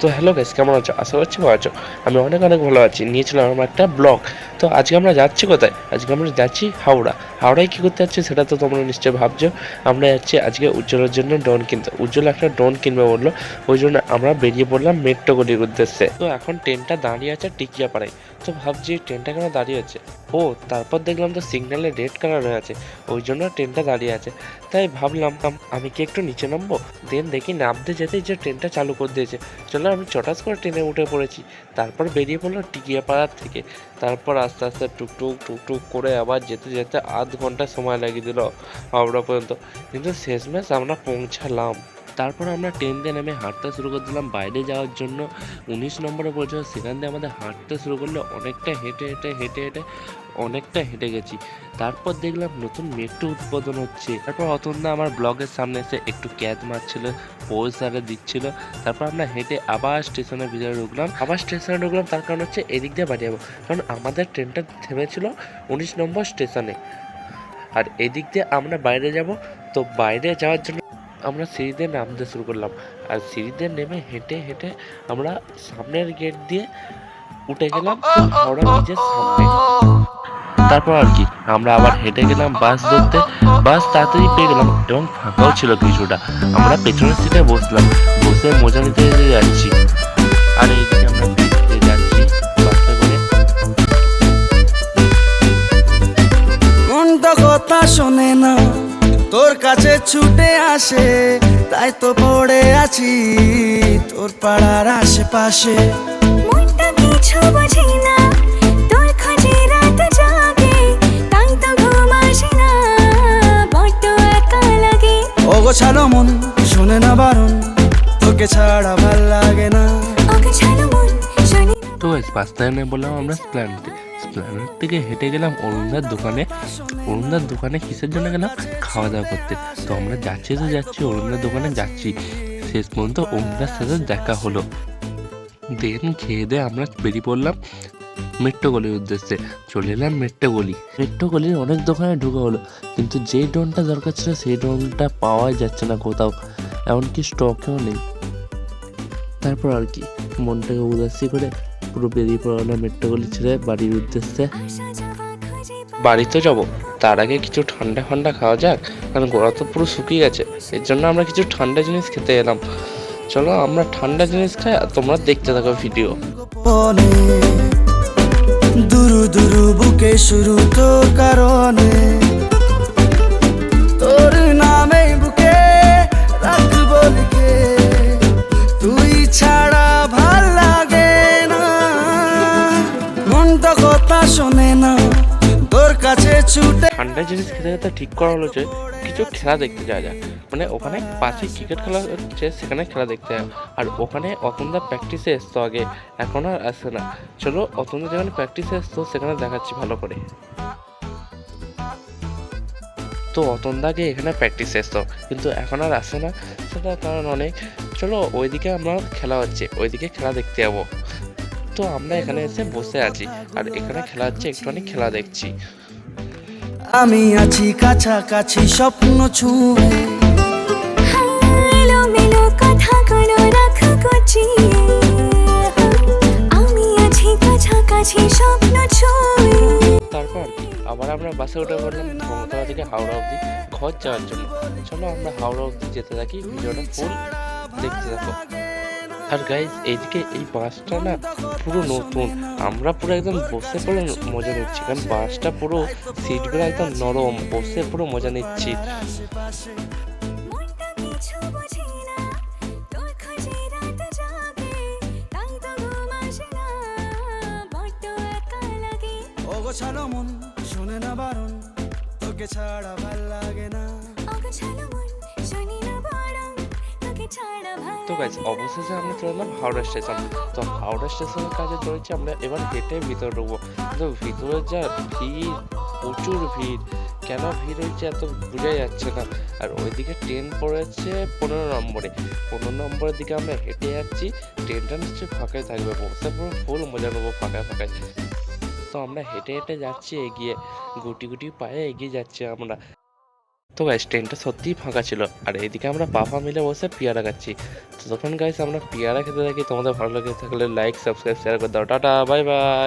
তো hello guys কেমন আছো? আশা করছি ভালো আছো। আমি অনেক অনেক ভালো আছি। নিয়েছিলাম আমার একটা ব্লগ তো আজকে আমরা যাচ্ছি কোথায়? আজকে আমরা যাচ্ছি হাওড়া। হাওড়ায় কী করতে যাচ্ছি সেটা তো তোমরা নিশ্চয়ই ভাবছ। আমরা যাচ্ছি আজকে উজ্জ্বলের জন্য ড্রোন কিনতে। উজ্জ্বল একটা ড্রোন কিনবে বলল। ওই জন্য আমরা বেরিয়ে পড়লাম মেট্রো গলির উদ্দেশ্যে। তো এখন ট্রেনটা দাঁড়িয়ে আছে টিকিয়াপাড়ায়। তো ভাবছি ট্রেনটা কেন দাঁড়িয়ে আছে? ও, তারপর দেখলাম তো সিগন্যালে রেড কালার হয়ে আছে। ওই জন্য ট্রেনটা দাঁড়িয়ে আছে। তাই ভাবলাম, আমি কি একটু নিচে নামবো? দেন দেখি নামতে যেতেই যে ট্রেনটা চালু করে দিয়েছে। চলো আমি চটাস করে ট্রেনে উঠে পড়েছি। তারপর বেরিয়ে পড়ল টিকিয়াপাড়ার থেকে। তারপর আস্তে আস্তে টুকটুক টুকটুক করে আবার যেতে যেতে আধ ঘণ্টা সময় লাগিয়ে দিল হাওড়া পর্যন্ত। কিন্তু শেষমেশ আমরা পৌঁছালাম। তারপর আমরা ট্রেন দিয়ে নেমে হাঁটতে শুরু করে দিলাম। বাইরে যাওয়ার জন্য উনিশ নম্বরে পৌঁছালো সেখান দিয়ে আমাদের হাঁটতে শুরু করলে অনেকটা হেঁটে হেঁটে হেঁটে হেঁটে অনেকটা হেঁটে গেছি। তারপর দেখলাম নতুন মেট্রো উৎপাদন হচ্ছে। তারপর অতন্দা আমার ব্লগের সামনে এসে একটু ক্যাচ মারছিল পোজ আরে দিচ্ছিল। তারপর আমরা হেঁটে আবার স্টেশনের ভিতরে ঢুকলাম। আবার স্টেশনে ঢুকলাম, তার কারণ হচ্ছে এদিক দিয়ে বাড়ি যাব। কারণ আমাদের ট্রেনটা থেমেছিল উনিশ নম্বর স্টেশনে। আর এদিক দিয়ে আমরা বাইরে যাব। তো বাইরে যাওয়ার জন্য আমরা সিঁড়িতে নামতে শুরু করলাম। আর সিঁড়িতে নেমে হেঁটে হেঁটে আমরা সামনের গেট দিয়ে উঠে গেলাম হাওড়া ব্রিজের সামনে। তারপর আর কি আমরা আবার হেঁটে গেলাম বাস ধরতে। বাস তাড়াতাড়ি পেয়ে গেলাম এবং ফাঁকাও ছিল কিছুটা। আমরা পেছনের সিটে বসলাম বসে মজা নিতে যাচ্ছি। আর এইদিকে আমরা যাচ্ছি বাসে করে। কথা শোনে না? তোর কাছে ছুটে আসে তাই তো পড়ে আছি তোর পাড়ার আশেপাশে। মনটা কিছু বোঝে না তোর খোঁজে রাত জাগে তাই তো ঘুম আসে না বড্ড একা লাগে। অগোছালো মন শোনে না বারণ তোকে ছাড়া ভালো লাগে না। মন শুনি তো স্ট্যান্ডে বললাম আমরা স্প্ল্যানেটে স্প্ল্যানেট থেকে হেঁটে গেলাম অরুণদার দোকানে। অরুণদার দোকানে কিসের জন্য গেলাম? খাওয়া দাওয়া করতে। তো আমরা যাচ্ছি তো যাচ্ছি, অরুণদার দোকানে যাচ্ছি। শেষ পর্যন্ত অরুণদার সাথে দেখা হলো। দেন খেয়ে দিয়ে আমরা বেরিয়ে পড়লাম মেট্রো গলির উদ্দেশ্যে। চলে এলাম মেট্রো গলি মেট্রো গলির অনেক দোকানে ঢুকে হলো। কিন্তু যেই ড্রোনটা দরকার ছিল, সেই ড্রোনটা পাওয়াই যাচ্ছে না কোথাও। এমনকি স্টকেও নেই। তারপর আর কি, মনটাকে উদাসী করে পুরো বেরিয়ে পড়ালো মেট্রো গলি ছেড়ে বাড়ির উদ্দেশ্যে। বাড়িতে যাব। তার আগে কিছু ঠান্ডা ঠান্ডা খাওয়া যাক কারণ গোড়া তো পুরো শুকিয়ে গেছে। এর জন্য আমরা কিছু ঠান্ডা জিনিস খেতে এলাম। চলো আমরা ঠান্ডা জিনিস খাই আর তোমরা দেখতে থাকো ভিডিও। দুরু দুরু বুকে শুরু তোর কারণে। ছুটে ঠান্ডা জিনিস খেতে খেতে ঠিক করা হলো যে, কিছু খেলা দেখতে যাওয়া যায় মানে ওখানে পাশে ক্রিকেট খেলা হচ্ছে, সেখানে খেলা দেখতে যাও আর ওখানে অতন্দা প্র্যাকটিসে এসতো আগে, এখন আর আসে না। চলো অতন্দা যেখানে প্র্যাকটিসে এসতো সেখানে দেখাচ্ছি ভালো করে। তো অতন্দাকে এখানে প্র্যাকটিস এসতো কিন্তু এখন আর আসে না সেটা কারণ অনেক। চলো, ওইদিকে আমরা খেলা হচ্ছে, ওইদিকে খেলা দেখতে যাব। তো আমরা এখানে এসে বসে আছি, আর এখানে খেলা হচ্ছে, একটুখানি খেলা দেখছি। আমি আছি কাছাকাছি স্বপ্ন ছুঁয়ে। এলো মেলো কথা কোনো রাখ গুছিয়ে। আমি আছি কাছাকাছি স্বপ্ন ছুঁয়ে। তারপর আবার আমরা বাসে উঠে পড়লাম ধর্মতলা থেকে হাওড়া অবধি ঘর যাওয়ার জন্য। চলো আমরা হাওড়া অবধি যেতে থাকি ভিডিওটা ফুল দেখতে থাকো। আর গাইজ এইদিকে এই বাসটা না পুরো নতুন। আমরা পুরো একদম বসে পুরো মজা নিচ্ছি কারণ বাসটা পুরো সিটগুলো একদম নরম বসে পুরো মজা নিচ্ছি। লাগে। মন শোনে না বারণ তোকে ছাড়া ভালো লাগে না। তো গাইজ অবশেষে আমরা চলে এলাম হাওড়া স্টেশন তো। হাওড়া স্টেশনের কাজে চলেছি আমরা, এবার হেঁটে ভিতরে ঢুকবো। কিন্তু ভিতরে যা ভিড়, প্রচুর ভিড়। কেন ভিড় হয়েছে এত বোঝা যাচ্ছে না। আর ওইদিকে ট্রেন পড়েছে পনেরো নম্বরে। পনেরো নম্বরের দিকে আমরা হেঁটে যাচ্ছি ট্রেনটা নিশ্চয়ই ফাঁকাই থাকবে। বসে পুরো ফুল মজা নেব ফাঁকায় ফাঁকায়। তো আমরা হেঁটে হেঁটে যাচ্ছি এগিয়ে। গুটি গুটি পায়ে এগিয়ে যাচ্ছি আমরা। তো গাইস ট্রেনটা সত্যিই ফাঁকা ছিল। আর এদিকে আমরা পাপা মিলে বসে পেয়ারা খাচ্ছি। তো তখন গাইস আমরা পেয়ারা খেতে থাকি। তোমাদের ভালো লাগে থাকলে লাইক সাবস্ক্রাইব শেয়ার করে দাও। Tata bye bye